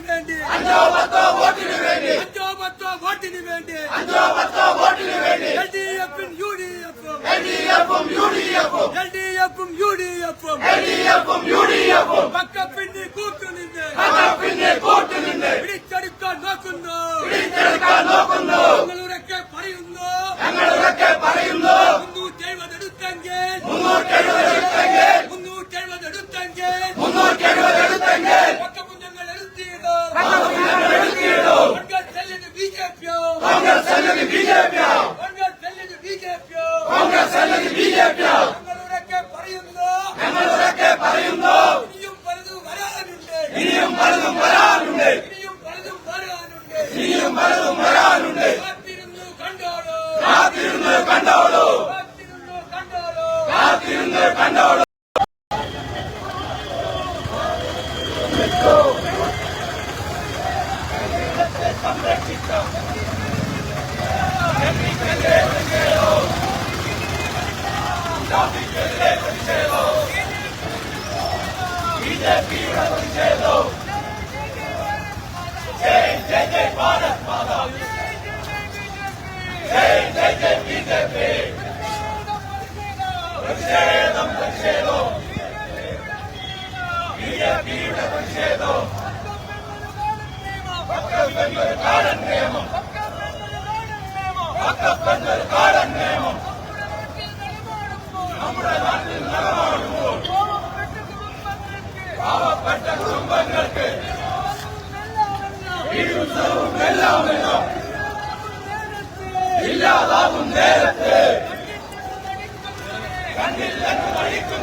വോട്ടിന് വേണ്ടി അഞ്ചോ പത്തോ വോട്ടിന് വേണ്ടി അഞ്ചോ പത്തോ വോട്ടിന് വേണ്ടി അഞ്ചോ പത്തോ വോട്ടിന് വേണ്ടി എൽ ഡി എഫും യു ഡി എഫും എൽ ഡി എഫും യു ഡി എഫും എൽ ഡി എഫും യു ഡി എഫും എൽ ഡി എഫും യു ഡി എഫും പക്കപ്പിന്നി കൂട്ടുനിന്ന് പിന്നെ കൂട്ടുനിന്ന് പിടിച്ചെടുക്കാൻ നോക്കുന്നു പിടിച്ചെടുക്കാൻ നോക്കുന്നു നിങ്ങളുടെയൊക്കെ പറയുന്നു ഞങ്ങളൊക്കെ പറയുന്നു മുന്നൂറ്റി എഴുപത് എടുത്തെങ്കിൽ മുന്നൂറ്റി എഴുപത് എടുത്തെങ്കിൽ മുന്നൂറ്റി എഴുപത് എടുത്തെങ്കിൽ മുന്നൂറ്റി എഴുപത് എടുത്തെങ്കിൽ പക്കമുന്നങ്ങൾ എടുത്തിടോ ഞങ്ങൾ എടുത്തിടൂ കോൺഗ്രസ് ചെല്ലിന് ബി ജെ പിയോ കോൺഗ്രസ് അല്ലെങ്കിൽ ബി ജെ പി കോൺഗ്രസ് ചെല്ലിന് ബി ജെ പിയോ കോൺഗ്രസ് അല്ലെങ്കിൽ ബി ജെ പി ഞങ്ങളുടെയൊക്കെ പറയുന്നു. ഇനിയും പലതും വരാനുണ്ട്. ഇനിയും പലതും വരാനുണ്ട്. ഇനിയും പലതും വരാനുണ്ട്. ഇനിയും പലതും വരാനുണ്ട് കാത്തിരുന്നു കണ്ടോളൂ കാത്തിരുന്ന് കണ്ടോളൂ കാത്തിരുന്നു കണ്ടോളൂ കാത്തിരുന്ന് കണ്ടോളൂ ഇല്ലാതാവും നേരത്ത് സംരക്ഷിക്കും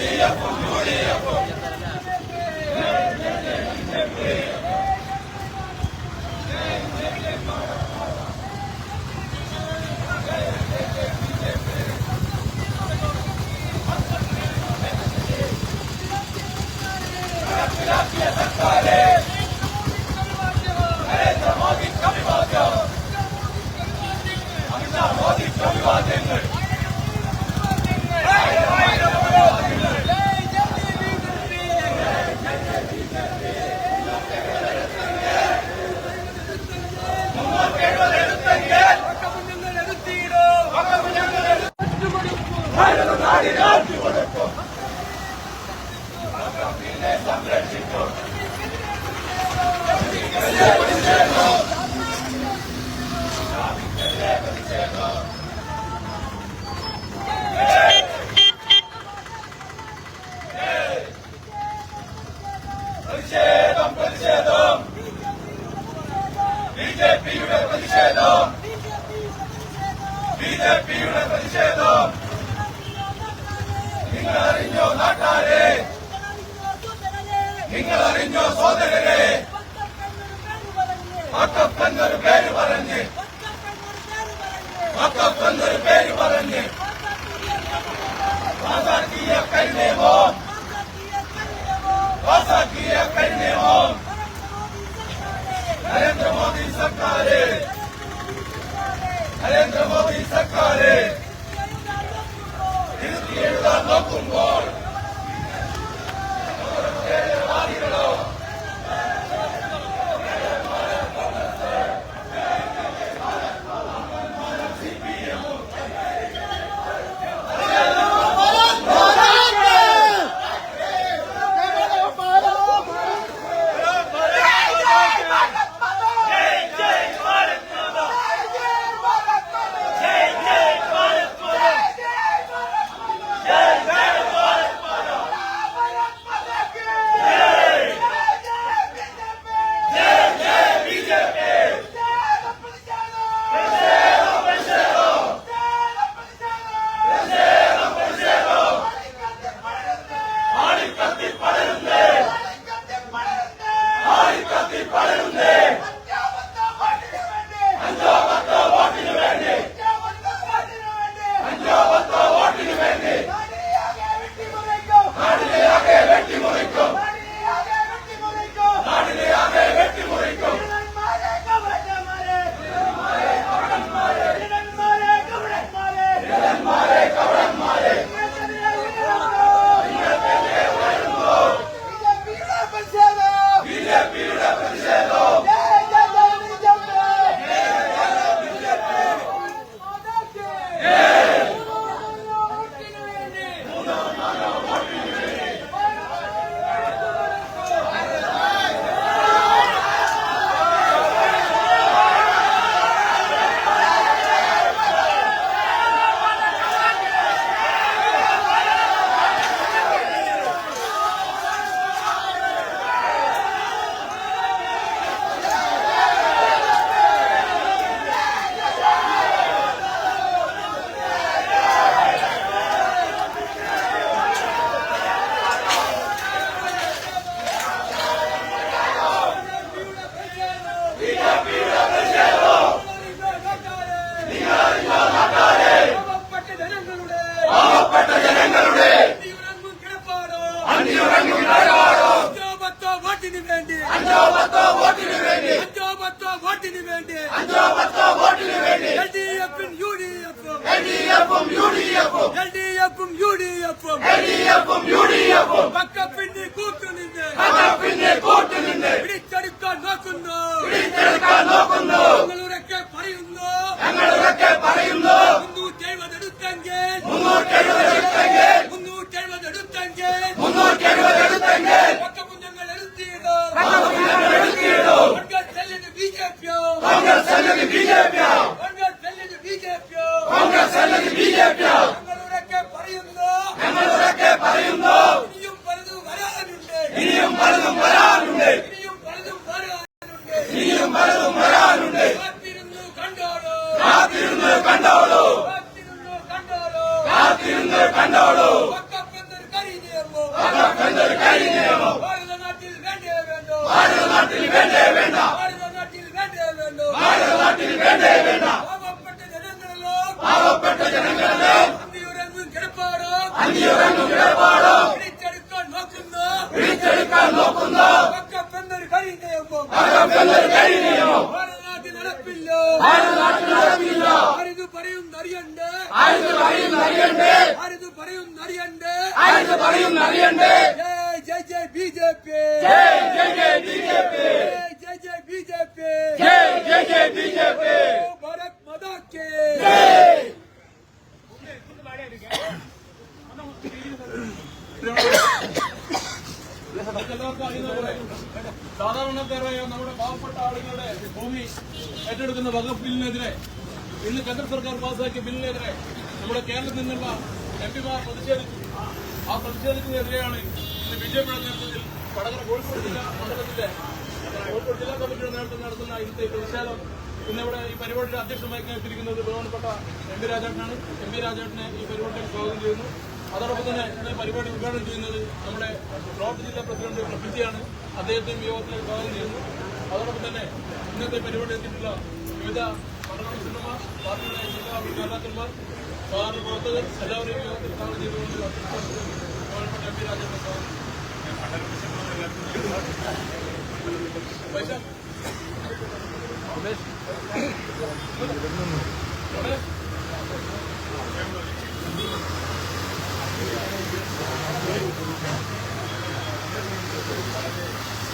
ജയ് ബി നിങ്ങൾ അറിഞ്ഞോ സോദരരെ? വക്കപ്പെന്നൊരു പേര് പറഞ്ഞ്. വക്കപ്പെന്നൊരു പേര് പറഞ്ഞ്. വാസാക്കിയ കരുതേവോ വാസാക്കിയ കരുതേവോ നരേന്ദ്രമോദി സർക്കാര്. നരേന്ദ്രമോദി സർക്കാര്. തിരുത്തിയെഴുതാൻ നോക്കുമ്പോൾ വോട്ടിന് വേണ്ടി. അഞ്ചോ പത്തോ വോട്ടിന് വേണ്ടി. അഞ്ചോ പത്തോ വോട്ടിന് വേണ്ടി. അഞ്ചോ പത്തോ വോട്ടിന് വേണ്ടി. എൽ ഡി എഫും യു ഡി എഫും എൽ ഡി എഫും യു ഡി എഫും എൽ ഡി എഫും യു ഡി എഫും എൽ ഡി എഫും യു ഡി എഫും പക്കപ്പിന്റെ കൂട്ടുനിന്ന്. കൂട്ടുനിന്ന് പിടിച്ചെടുക്കാൻ നോക്കുന്നു. പിടിച്ചെടുക്കാൻ നോക്കുന്നു. നിങ്ങളുടെയൊക്കെ പറയുന്നു. ഞങ്ങളൊക്കെ പറയുന്നു മുന്നൂറ്റി എഴുപത് എടുത്തെങ്കിൽ മുന്നൂറ്റി എഴുപത് എടുത്തെങ്കിൽ മുന്നൂറ്റി എഴുപത് എടുത്തെങ്കിൽ മുന്നൂറ്റി എഴുപത് എടുത്തെങ്കിൽ പക്കമുന്നങ്ങൾ എടുത്തിടോ ഞങ്ങൾ എടുത്തിടൂ കോൺഗ്രസ് ചെല്ലുന്നത് ബി ജെ പിയോ കോൺഗ്രസ് അല്ലെങ്കിൽ ബി ജെ പി കോൺഗ്രസ് ചെല്ലുന്നത് ബി ജെ പിയോ കോൺഗ്രസ് അല്ലെങ്കിൽ ബി ജെ പി ഞങ്ങളുടെയൊക്കെ പറയുന്നു ഞങ്ങളൊക്കെ പറയുന്നു ഇനിയും പലതും വരാനുണ്ട് ഇനിയും പലതും വരാനുണ്ട് ഇനിയും പലതും വരാനുണ്ട് ഇനിയും പലതും വരാനുണ്ട് കാത്തിരുന്നു കണ്ടോളൂ കാത്തിരുന്ന് കണ്ടോളൂ. കാത്തിരുന്നു കണ്ടോളൂ. കാത്തിരുന്ന് കണ്ടോളൂ. പക്കപ്പെന്നൊരു കരി നിയമം എന്നൊരു കരി നിയമം ഭാരത നാട്ടിൽ വേണ്ടേ വേണ്ടോ. ഭാരത നാട്ടിൽ വേണ്ടേ വേണ്ട. പാവപ്പെട്ട ജനങ്ങളുടെ അന്തിയുറങ്ങും കിടപ്പാടോ? പിടിച്ചെടുക്കാൻ നോക്കുന്നു. പിടിച്ചെടുക്കാൻ നോക്കുന്ന പക്കപ്പെന്നൊരു കരി നിയമം എന്നൊരു കരി നിയമം ഭാരത നാട്ടിൽ നടപ്പില്ല ഭാരത നാട്ടിൽ നടപ്പില്ല ആരിത് പറയും അറിയണ്ടേ ആയത് പറയുന്ന അറിയണ്ടേ ആരിത് പറയും അറിയണ്ടേ ആയത് പറയുന്ന അറിയണ്ടേ ജയ് ജയ് ജയ് ബി ജെ പി ജയ് ജയ് ജയ് ബി ജെ പി ജയ് ജയ് ജയ് ബി ജെ പി ജയ് ജയ് ജയ് BJP Bharat Mata കേ ജയ് എല്ലാവർക്കും അറിയുന്നതുപോലെ സാധാരണക്കാരായ നമ്മുടെ പാവപ്പെട്ട ആളുകളുടെ ഭൂമി ഏറ്റെടുക്കുന്ന വകുപ്പ് ബില്ലിനെതിരെ ഇന്ന് കേന്ദ്ര സർക്കാർ പാസാക്കിയ ബില്ലിനെതിരെ നമ്മുടെ കേരളത്തിൽ നിന്നുള്ള എം പിമാർ പ്രതിഷേധിച്ചു. ആ പ്രതിഷേധത്തിനെതിരെയാണ് ഇന്ന് ബി ജെ പിയുടെ നേതൃത്വത്തിൽ വടകര കോഴിക്കോട് ജില്ലാ മണ്ഡലത്തിന്റെ കോഴിക്കോട് ജില്ലാ കമ്മിറ്റിയുടെ നേതൃത്വം നടത്തുന്ന ഇന്നത്തെ പ്രതിഷേധം ഇന്നിവിടെ ഈ പരിപാടിയുടെ അധ്യക്ഷമായി എത്തിയിരിക്കുന്നത് ബഹുമാനപ്പെട്ട എം പി രാജേട്ടനാണ്. എം പി രാജേട്ടനെ ഈ പരിപാടിയിൽ സ്വാഗതം ചെയ്യുന്നു. അതോടൊപ്പം തന്നെ ഇന്ന് പരിപാടി ഉദ്ഘാടനം ചെയ്യുന്നത് നമ്മുടെ ബ്ലോക്ക് ജില്ലാ പ്രസിഡന്റ് പ്രഭിജിയാണ് അദ്ദേഹത്തെയും യോഗത്തിൽ സ്വാഗതം ചെയ്യുന്നു. അതോടൊപ്പം തന്നെ ഇന്നത്തെ പരിപാടി എത്തിയിട്ടുള്ള వివిధ పనులున్న వారు జిల్లా వారు ప్రభుత్వం సెలవు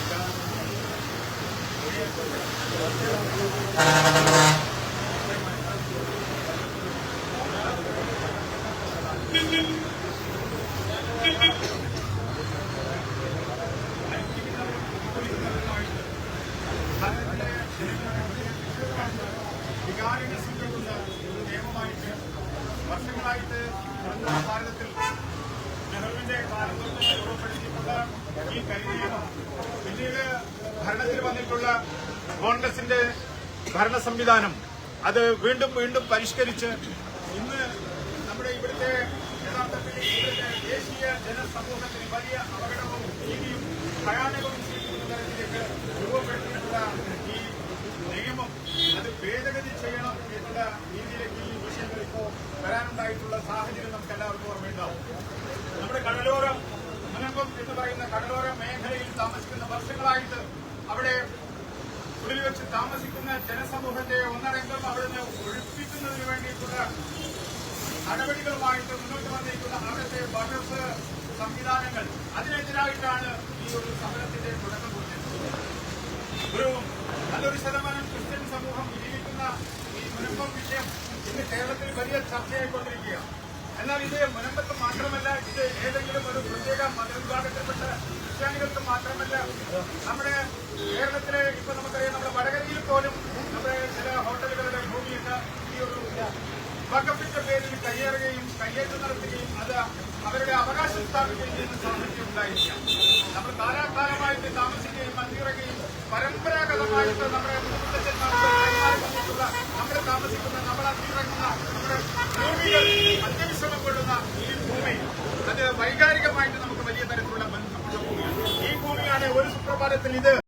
Thank you. വികാരങ്ങൾ സ്വീകരിക്കുന്ന ഒരു നിയമമായിട്ട് വർഷങ്ങളായിട്ട് ഭാരതത്തിൽ നെഹ്റുവിന്റെ കാലം തൊട്ട് രൂപപ്പെടുത്തിയിട്ടുള്ള ഈ കരിനിയമം പിന്നീട് ഭരണത്തിൽ വന്നിട്ടുള്ള കോൺഗ്രസിന്റെ ഭരണ സംവിധാനം അത് വീണ്ടും വീണ്ടും പരിഷ്കരിച്ച് ഇന്ന് നമ്മുടെ ഇവിടുത്തെ യഥാർത്ഥത്തിൽ ദേശീയ ജനസമൂഹത്തിന് വലിയ അപകടവും ഭീതിയും ഭയാനകവും സൃഷ്ടിക്കുന്ന തരത്തിലേക്ക് രൂപപ്പെടുത്തിയിട്ടുള്ള ഈ നിയമം അത് ഭേദഗതി ചെയ്യണം എന്നുള്ള രീതിയിലേക്ക് ഈ വിഷയങ്ങൾ ഇപ്പോൾ വരാനുണ്ടായിട്ടുള്ള സാഹചര്യം നമുക്ക് എല്ലാവർക്കും ഓർമ്മയുണ്ടാവും. അതിനെതിരായിട്ടാണ് ഈ ഒരു സമരത്തിന്റെ തുടക്കം കുറിച്ചിട്ടുള്ളത് ഒരു നല്ലൊരു ശതമാനം ക്രിസ്ത്യൻ സമൂഹം ജീവിക്കുന്ന ഈ മുനമ്പം വിഷയം ഇന്ന് കേരളത്തിൽ വലിയ ചർച്ചയായിക്കൊണ്ടിരിക്കുകയാണ്. എന്നാൽ ഇത് മുനമ്പത്ത് മാത്രമല്ല ഇത് ഏതെങ്കിലും ഒരു പ്രത്യേക മതവിഭാഗത്തിൽപ്പെട്ട ക്രിസ്ത്യാനികൾക്ക് മാത്രമല്ല നമ്മുടെ കേരളത്തിലെ ഇപ്പൊ നമുക്കറിയാം നമ്മുടെ വടകരയിൽ പോലും നമ്മുടെ ചില ഹോട്ടലുകളുടെ ഭൂമിയൊക്കെ ഈ ഒരു പേരിൽ കയ്യേറുകയും കയ്യേറ്റം നടത്തുകയും അത് അവരുടെ അവകാശം സ്ഥാപിക്കുകയും ചെയ്യുന്ന സാഹചര്യം ഉണ്ടായിരിക്കാം. നമ്മൾ ധാരാകാലമായിട്ട് താമസിക്കുകയും മന്ദിറങ്ങുകയും പരമ്പരാഗതമായിട്ട് നമ്മുടെ നമ്മുടെ താമസിക്കുന്ന നമ്മൾ അന്തിറങ്ങുന്ന നമ്മുടെ ഭൂമികൾ അത്യവിശ്രമം കൊള്ളുന്ന ഈ ഭൂമി. അത് വൈകാരികമായിട്ട് നമുക്ക് വലിയ തരത്തിലുള്ള ബന്ധമുള്ള ഭൂമിയാണ് ഈ ഭൂമിയാണ്. ഒരു സുപ്രഭാതത്തിൽ ഇത്